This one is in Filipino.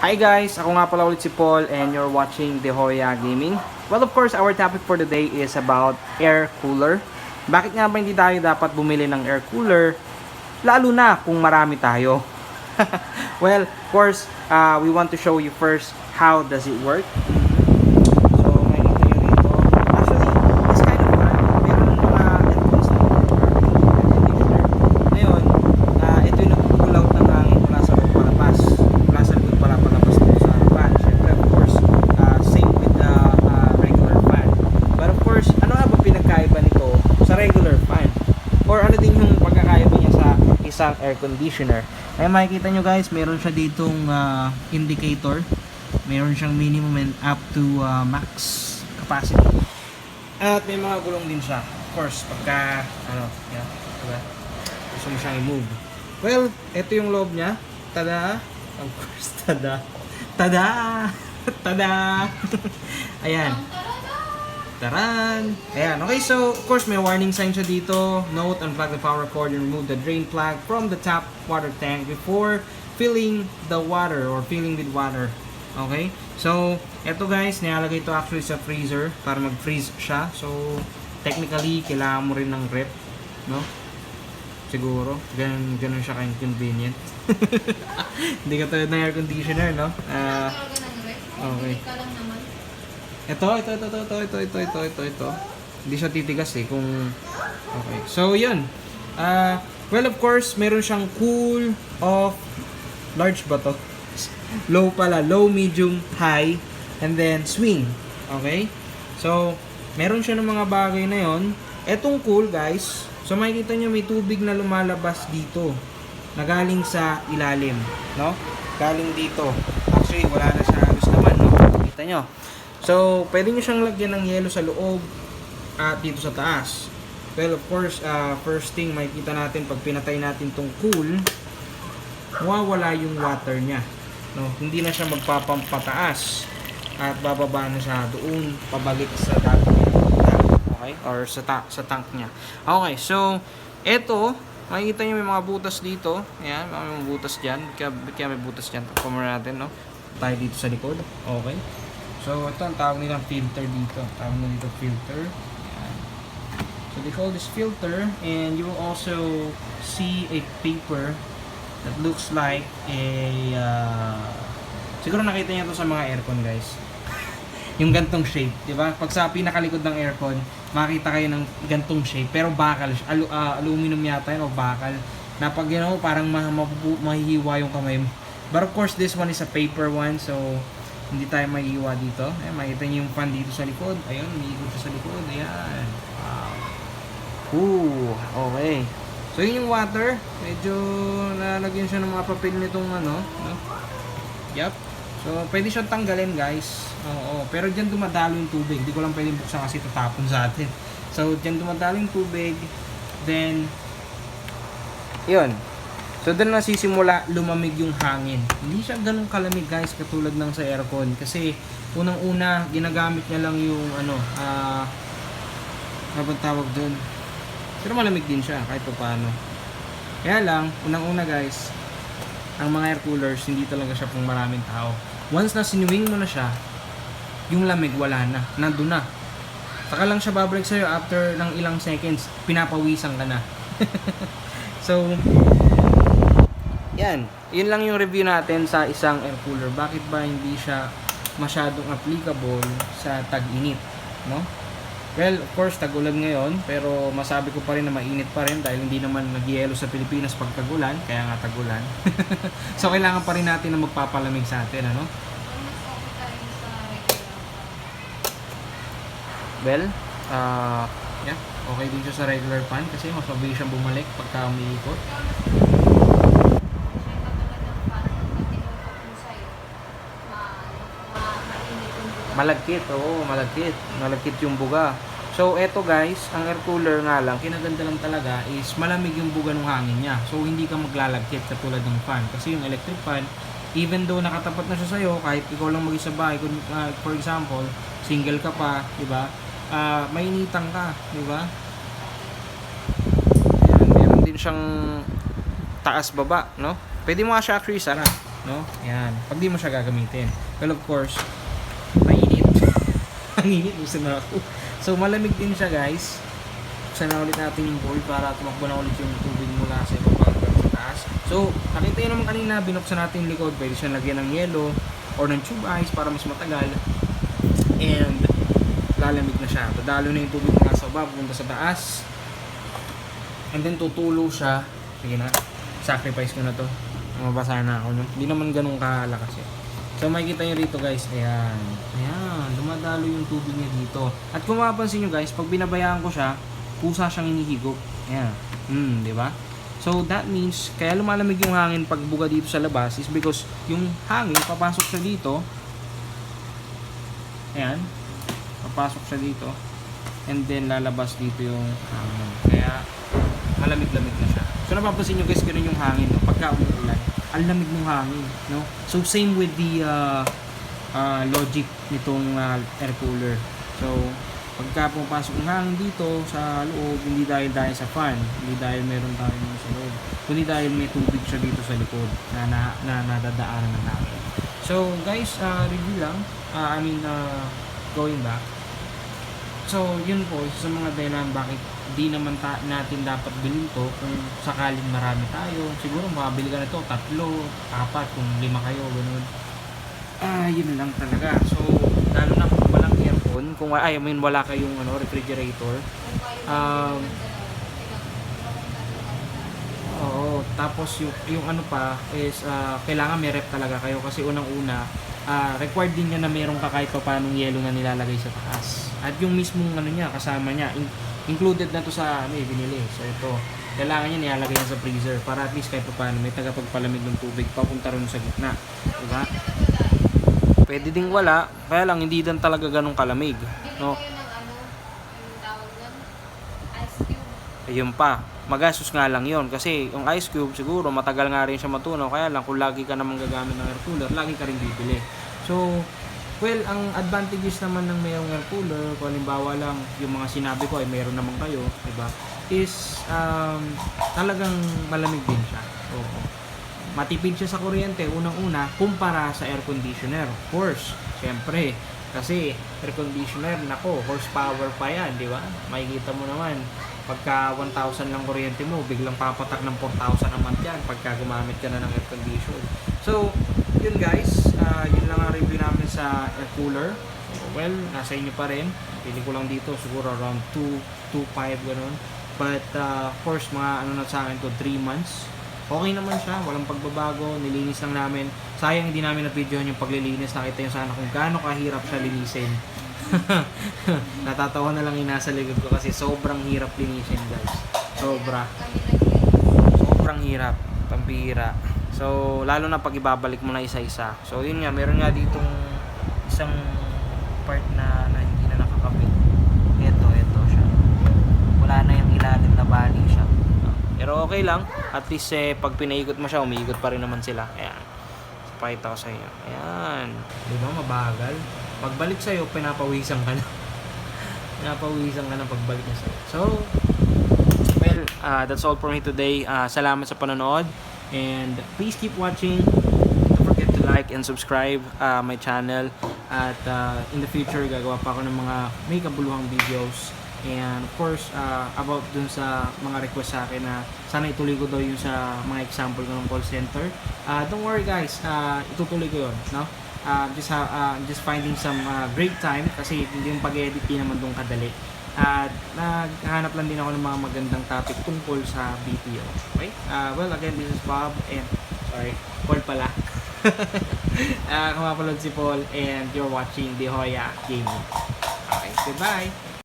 Hi guys, ako nga pala ulit si Paul and you're watching The Hoya Gaming. Well, of course, our topic for today is about air cooler. Bakit nga ba hindi tayo dapat bumili ng air cooler? Lalo na kung marami tayo. well, of course, uh, we want to show you first how does it work. So, makikita nyo dito. Actually, it's kind of fun. Meron ng mga headphones na Ngayon, ah, ito yung nag-pull out ng hangin mula sa loob palabas. Mula sa likod para palabas dito sa harapan. Siyempre, of course, ah, same with the ah, regular fan. But of course, ano nga ba pinagkaiba nito sa regular fan? Or ano din yung pagkakaiba niya sa isang air conditioner? Ay makikita nyo guys, meron siya ditong ah, indicator. Meron siyang minimum and up to ah, max capacity. At may mga gulong din siya. Of course, pagka, ano, yan, diba? Gusto mo siyang i-move. Well, ito yung loob niya. Tada! Of course, tada! Tada! tada! Ayan. Taran! Ayan, okay, so, of course, may warning sign siya dito. Note, unplug the power cord and remove the drain plug from the top water tank before filling the water or filling with water. Okay? So, eto guys, nilalagay ito actually sa freezer para mag-freeze siya. So, technically, kailangan mo rin ng rep. No? Siguro. Ganun, ganun siya ka-inconvenient. Hindi ka tulad ng air conditioner, no? Ah, okay. Ito, ito, ito, ito, ito, ito, ito, ito, ito. Hindi siya titigas eh kung... Okay. So, yun. Ah, well, of course, meron siyang cool, off, large ba to? Low pala. Low, medium, high, and then swing. Okay? So, meron siya ng mga bagay na yon. Etong cool, guys. So, makikita nyo may tubig na lumalabas dito. Na galing sa ilalim. No? Galing dito. Actually, wala na siya halos naman, no? Kita nyo. So, pwede nyo siyang lagyan ng yelo sa loob at dito sa taas. Well, of course, uh, first thing makikita natin pag pinatay natin tong cool, mawawala yung water niya. No, hindi na siya magpapampataas at bababa na siya doon pabalik sa tank. Okay? Or sa ta- sa tank niya. Okay, so eto, makikita niyo may mga butas dito. Ayan, may mga butas diyan. Kaya, kaya may butas diyan. Pagkamera natin, no? Tayo dito sa likod. Okay. So, ito ang tawag nilang filter dito. Tawag nila dito filter. So, they call this filter and you will also see a paper that looks like a uh, siguro nakita niyo to sa mga aircon guys yung gantong shape di ba pag sa pinakalikod ng aircon makita kayo ng gantong shape pero bakal. Alu- ah, aluminum yata yun o bakal na pag you know, parang ma- mahihiwa yung kamay mo but of course this one is a paper one so hindi tayo mahihiwa dito Ayan, makita niyo yung fan dito sa likod ayun umiikot siya sa likod ayan wow Ooh, okay. So yun yung water, medyo nalagyan siya ng mga papel nitong ano, no? Yup. So pwede siyang tanggalin, guys. Oo, pero diyan dumadalo yung tubig. Hindi ko lang pwedeng buksan kasi tatapon sa atin. So diyan dumadalo yung tubig, then yun. So doon nasisimula lumamig yung hangin. Hindi siya ganun kalamig guys katulad ng sa aircon kasi unang-una ginagamit niya lang yung ano, ah bang tawag doon? Pero malamig din siya kahit pa paano. Kaya lang, unang-una guys, ang mga air coolers, hindi talaga siya pang maraming tao. Once na sinuwing mo na siya, yung lamig wala na, nandun na. Saka lang siya babalik sa'yo after ng ilang seconds, pinapawisan ka na. so, yan. Yun lang yung review natin sa isang air cooler. Bakit ba hindi siya masyadong applicable sa tag-init, no? Well, of course, tag-ulan ngayon, pero masabi ko pa rin na mainit pa rin dahil hindi naman nagyelo sa Pilipinas pag tag-ulan, kaya nga tag-ulan. so, kailangan pa rin natin na magpapalamig sa atin, ano? Well, uh, yeah, okay din siya sa regular fan kasi mas mabilis siyang bumalik pagka umiikot. Malagkit, oo, malagkit. Malagkit yung buga. So, eto guys, ang air cooler nga lang, kinaganda lang talaga is malamig yung buga ng hangin niya. So, hindi ka maglalagkit katulad ng fan. Kasi yung electric fan, even though nakatapat na siya sa'yo, kahit ikaw lang mag-isa bahay, kung, uh, for example, single ka pa, di ba? Uh, mainitan ka, di ba? Meron din siyang taas baba, no? Pwede mo nga siya actually sara. no? Ayan. Pag di mo siya gagamitin. Well, of course. Ang init, gusto na ako. So, malamig din siya, guys. Buksan na ulit natin yung bowl para tumakbo na ulit yung tubig mula sa ibaba hanggang sa taas. So, nakita yun naman kanina, binuksan natin yung likod. Pwede siya lagyan ng yelo or ng tube ice para mas matagal. And, lalamig na siya. Dadalo na yung tubig mula sa baba, punta sa taas. And then, tutulo siya. Sige na, sacrifice ko na to. Mabasa na ako. Hindi naman ganun kalakas eh. So makikita nyo rito guys, ayan. Ayan, dumadalo yung tubig niya dito. At kung mapapansin nyo guys, pag binabayaan ko siya, pusa siyang hinihigop. Ayan. Hmm, di ba? So that means, kaya lumalamig yung hangin pag buga dito sa labas is because yung hangin, papasok siya dito. Ayan. Papasok siya dito. And then lalabas dito yung hangin. Kaya malamig-lamig na siya. So napapansin nyo guys, ganun yung hangin. No? Pagka umuulan, ang lamig ng hangin. No? So same with the uh, uh, logic nitong uh, air cooler. So pagka pumapasok ng hangin dito sa loob, hindi dahil dahil sa fan, hindi dahil meron tayong sa loob, kundi dahil may tubig siya dito sa likod na, na, na nadadaanan ng hangin. So guys, uh, review lang. Uh, I mean, uh, going back. So, yun po, sa mga dahilan bakit di naman ta- natin dapat bilhin to kung sakaling marami tayo. Siguro makabili ka nito, tatlo, apat, kung lima kayo, ganun. Ah, yun lang talaga. So, lalo na kung walang aircon, kung ay, I mean, wala kayong ano, refrigerator. Um, Oo, tapos yung, yung ano pa is ah, kailangan may rep talaga kayo kasi unang-una ah, required din niya na meron ka kahit pa paanong yelo na nilalagay sa taas. At yung mismong ano niya, kasama niya, in- included na to sa ano eh, binili. So ito, kailangan niya nilalagay niya sa freezer para at least kahit pa paano may tagapagpalamig ng tubig papunta rin sa gitna. Diba? Pwede ding wala, kaya lang hindi din talaga ganun kalamig. No? Ano. Ayun pa, magastos nga lang yon kasi yung ice cube siguro matagal nga rin siya matunaw kaya lang kung lagi ka naman gagamit ng air cooler lagi ka rin bibili so well ang advantages naman ng mayroong air cooler kung halimbawa lang yung mga sinabi ko ay meron naman kayo di ba is um, talagang malamig din siya Oo. Matipid siya sa kuryente unang-una kumpara sa air conditioner of course syempre kasi air conditioner nako horsepower pa yan di ba makikita mo naman pagka 1,000 lang kuryente mo, biglang papatak ng 4,000 a month yan pagka gumamit ka na ng air condition. So, yun guys, ah, yun lang ang review namin sa air cooler. Well, nasa inyo pa rin. Pili ko lang dito, siguro around 2, 2.5 ganun. But, ah, of course, mga ano na sa akin to 3 months. Okay naman siya, walang pagbabago, nilinis lang namin. Sayang hindi namin na-videohan yung paglilinis. Nakita nyo sana kung gaano kahirap siya linisin. Natatawa na lang yung nasa likod ko kasi sobrang hirap linisin guys. Sobra. Sobrang hirap. Pambihira. So, lalo na pag ibabalik mo na isa-isa. So, yun nga, meron nga ditong isang part na, na hindi na nakakabit. Ito, ito siya. Wala na yung ilalim na bali. Pero okay lang. At least eh, pag pinaikot mo siya, umiikot pa rin naman sila. Ayan. Pakita ko sa inyo. Ayan. Di ba mabagal? Pagbalik sa'yo, pinapawisan ka na. pinapawisan ka na pagbalik na sa'yo. So, well, uh, that's all for me today. Uh, salamat sa panonood. And please keep watching. Don't forget to like and subscribe uh, my channel. At uh, in the future, gagawa pa ako ng mga may kabuluhang videos. And of course, uh, about dun sa mga request sa akin na sana ituloy ko daw yung sa mga example ko ng call center. Uh, don't worry guys, uh, itutuloy ko yun. No? Uh, just, ha- uh, just finding some uh, break time kasi yung pag-edit naman doon kadali. At naghahanap lang din ako ng mga magandang topic tungkol sa BPO. Okay? Uh, well, again, this is Bob and sorry, Paul pala. uh, kumapalod si Paul and you're watching The Hoya Gaming. Okay, goodbye!